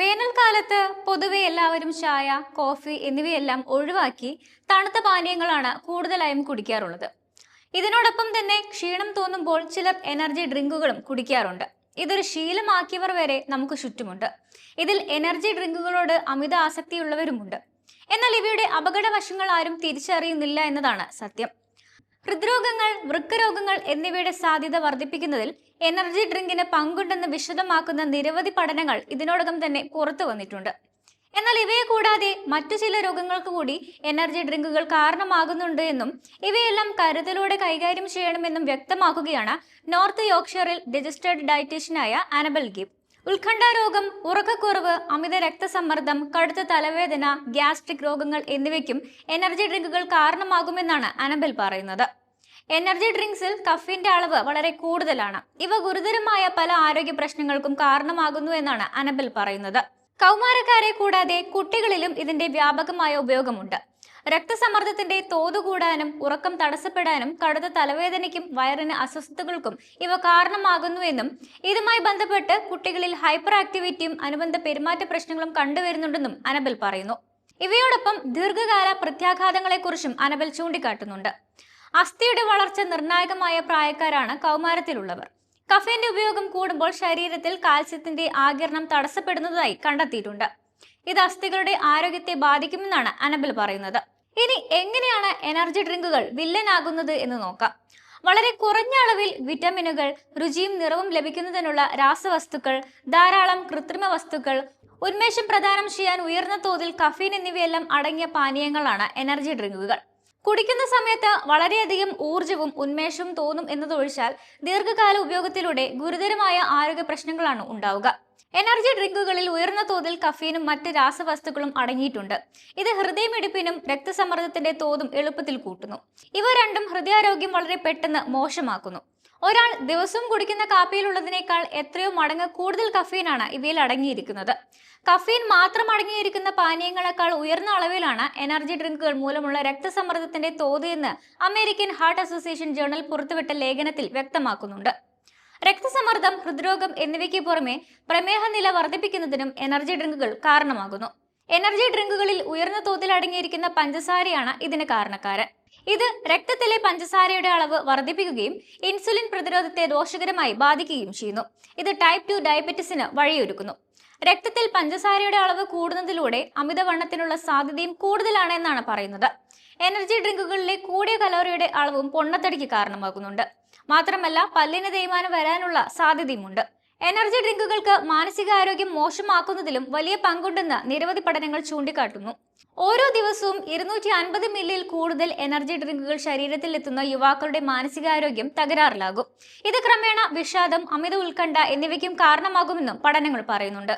വേനൽക്കാലത്ത് പൊതുവെ എല്ലാവരും ചായ കോഫി എന്നിവയെല്ലാം ഒഴിവാക്കി തണുത്ത പാനീയങ്ങളാണ് കൂടുതലായും കുടിക്കാറുള്ളത്. ഇതിനോടൊപ്പം തന്നെ ക്ഷീണം തോന്നുമ്പോൾ ചിലർ എനർജി ഡ്രിങ്കുകളും കുടിക്കാറുണ്ട്. ഇതൊരു ശീലമാക്കിയവർ വരെ നമുക്ക് ചുറ്റുമുണ്ട്. ഇതിൽ എനർജി ഡ്രിങ്കുകളോട് അമിത ആസക്തിയുള്ളവരുമുണ്ട്. എന്നാൽ ഇവയുടെ അപകടവശങ്ങൾ ആരും തിരിച്ചറിയുന്നില്ല എന്നതാണ് സത്യം. ഹൃദ്രോഗങ്ങൾ വൃക്കരോഗങ്ങൾ എന്നിവയുടെ സാധ്യത വർദ്ധിപ്പിക്കുന്നതിൽ എനർജി ഡ്രിങ്കിന് പങ്കുണ്ടെന്ന് വിശദമാക്കുന്ന നിരവധി പഠനങ്ങൾ ഇതിനോടകം തന്നെ പുറത്തു വന്നിട്ടുണ്ട്. എന്നാൽ ഇവയെ കൂടാതെ മറ്റു ചില രോഗങ്ങൾക്ക് കൂടി എനർജി ഡ്രിങ്കുകൾ കാരണമാകുന്നുണ്ട് എന്നും ഇവയെല്ലാം കരുതലോടെ കൈകാര്യം ചെയ്യണമെന്നും വ്യക്തമാക്കുകയാണ് നോർത്ത് യോക്ഷറിൽ രജിസ്റ്റേർഡ് ഡയറ്റീഷ്യനായ അനബൽ ഗിബ്. ഉത്കണ്ഠ രോഗം ഉറക്കക്കുറവ് അമിത രക്തസമ്മർദ്ദം കടുത്ത തലവേദന ഗ്യാസ്ട്രിക് രോഗങ്ങൾ എന്നിവയ്ക്കും എനർജി ഡ്രിങ്കുകൾ കാരണമാകുമെന്നാണ് അനബൽ പറയുന്നത്. എനർജി ഡ്രിങ്ക്സിൽ കഫീന്റെ അളവ് വളരെ കൂടുതലാണ്. ഇവ ഗുരുതരമായ പല ആരോഗ്യ പ്രശ്നങ്ങൾക്കും കാരണമാകുന്നു എന്നാണ് അനബൽ പറയുന്നത്. കൗമാരക്കാരെ കൂടാതെ കുട്ടികളിലും ഇതിന്റെ വ്യാപകമായ ഉപയോഗമുണ്ട്. രക്തസമ്മർദ്ദത്തിന്റെ തോത് കൂടാനും ഉറക്കം തടസ്സപ്പെടാനും കടുത്ത തലവേദനയ്ക്കും വയറിന് അസ്വസ്ഥതകൾക്കും ഇവ കാരണമാകുന്നുവെന്നും ഇതുമായി ബന്ധപ്പെട്ട് കുട്ടികളിൽ ഹൈപ്പർ ആക്ടിവിറ്റിയും അനുബന്ധ പെരുമാറ്റ പ്രശ്നങ്ങളും കണ്ടുവരുന്നുണ്ടെന്നും അനബൽ പറയുന്നു. ഇവയോടൊപ്പം ദീർഘകാല പ്രത്യാഘാതങ്ങളെക്കുറിച്ചും അനബൽ ചൂണ്ടിക്കാട്ടുന്നുണ്ട്. അസ്ഥിയുടെ വളർച്ച നിർണായകമായ പ്രായക്കാരാണ് കൗമാരത്തിലുള്ളവർ. കഫേന്റെ ഉപയോഗം കൂടുമ്പോൾ ശരീരത്തിൽ കാൽസ്യത്തിന്റെ ആകിരണം തടസ്സപ്പെടുന്നതായി കണ്ടെത്തിയിട്ടുണ്ട്. ഇത് അസ്ഥികളുടെ ആരോഗ്യത്തെ ബാധിക്കുമെന്നാണ് അനബൽ പറയുന്നത്. ഇനി എങ്ങനെയാണ് എനർജി ഡ്രിങ്കുകൾ വില്ലനാകുന്നത് എന്ന് നോക്കാം. വളരെ കുറഞ്ഞ അളവിൽ വിറ്റമിനുകൾ രുചിയും നിറവും ലഭിക്കുന്നതിനുള്ള രാസവസ്തുക്കൾ ധാരാളം കൃത്രിമ വസ്തുക്കൾ ഉന്മേഷം പ്രദാനം ചെയ്യാൻ ഉയർന്ന തോതിൽ കഫീൻ എന്നിവയെല്ലാം അടങ്ങിയ പാനീയങ്ങളാണ് എനർജി ഡ്രിങ്കുകൾ. കുടിക്കുന്ന സമയത്ത് വളരെയധികം ഊർജവും ഉന്മേഷവും തോന്നും എന്നതൊഴിച്ചാൽ ദീർഘകാല ഉപയോഗത്തിലൂടെ ഗുരുതരമായ ആരോഗ്യ പ്രശ്നങ്ങളാണ് ഉണ്ടാവുക. എനർജി ഡ്രിങ്കുകളിൽ ഉയർന്ന തോതിൽ കഫീനും മറ്റ് രാസവസ്തുക്കളും അടങ്ങിയിട്ടുണ്ട്. ഇത് ഹൃദയമിടിപ്പിനും രക്തസമ്മർദ്ദത്തിന്റെ തോതും എളുപ്പത്തിൽ കൂട്ടുന്നു. ഇവ രണ്ടും ഹൃദയാരോഗ്യം വളരെ പെട്ടെന്ന് മോശമാക്കുന്നു. ഒരാൾ ദിവസവും കുടിക്കുന്ന കാപ്പിയിലുള്ളതിനേക്കാൾ എത്രയോ മടങ്ങ് കൂടുതൽ കഫീനാണ് ഇവയിൽ അടങ്ങിയിരിക്കുന്നത്. കഫീൻ മാത്രം അടങ്ങിയിരിക്കുന്ന പാനീയങ്ങളെക്കാൾ ഉയർന്ന അളവിലാണ് എനർജി ഡ്രിങ്കുകൾ മൂലമുള്ള രക്തസമ്മർദ്ദത്തിന്റെ തോത് എന്ന് അമേരിക്കൻ ഹാർട്ട് അസോസിയേഷൻ ജേണൽ പുറത്തുവിട്ട ലേഖനത്തിൽ വ്യക്തമാക്കുന്നുണ്ട്. രക്തസമ്മർദ്ദം ഹൃദ്രോഗം എന്നിവയ്ക്ക് പുറമെ പ്രമേഹ നില വർദ്ധിപ്പിക്കുന്നതിനും എനർജി ഡ്രിങ്കുകൾ കാരണമാകുന്നു. എനർജി ഡ്രിങ്കുകളിൽ ഉയർന്ന തോതിൽ അടങ്ങിയിരിക്കുന്ന പഞ്ചസാരയാണ് ഇതിന് കാരണക്കാരൻ. ഇത് രക്തത്തിലെ പഞ്ചസാരയുടെ അളവ് വർദ്ധിപ്പിക്കുകയും ഇൻസുലിൻ പ്രതിരോധത്തെ ദോഷകരമായി ബാധിക്കുകയും ചെയ്യുന്നു. ഇത് ടൈപ്പ് ടു ഡയബറ്റിസിന് വഴിയൊരുക്കുന്നു. രക്തത്തിൽ പഞ്ചസാരയുടെ അളവ് കൂടുന്നതിലൂടെ അമിതവണ്ണത്തിനുള്ള സാധ്യതയും കൂടുതലാണ് എന്നാണ് പറയുന്നത്. എനർജി ഡ്രിങ്കുകളിലെ കൂടിയ കലോറിയുടെ അളവും പൊണ്ണത്തടിക്ക് കാരണമാകുന്നുണ്ട്. മാത്രമല്ല പല്ലിന് തേയ്മാനം വരാനുള്ള സാധ്യതയുമുണ്ട്. എനർജി ഡ്രിങ്കുകൾക്ക് മാനസികാരോഗ്യം മോശമാക്കുന്നതിലും വലിയ പങ്കുണ്ടെന്ന് നിരവധി പഠനങ്ങൾ ചൂണ്ടിക്കാട്ടുന്നു. ഓരോ ദിവസവും ഇരുന്നൂറ്റി അൻപത് മില്ലിയിൽ കൂടുതൽ എനർജി ഡ്രിങ്കുകൾ ശരീരത്തിൽ എത്തുന്ന യുവാക്കളുടെ മാനസികാരോഗ്യം തകരാറിലാകും. ഇത് ക്രമേണ വിഷാദം അമിത ഉത്കണ്ഠ എന്നിവയ്ക്കും കാരണമാകുമെന്നും പഠനങ്ങൾ പറയുന്നുണ്ട്.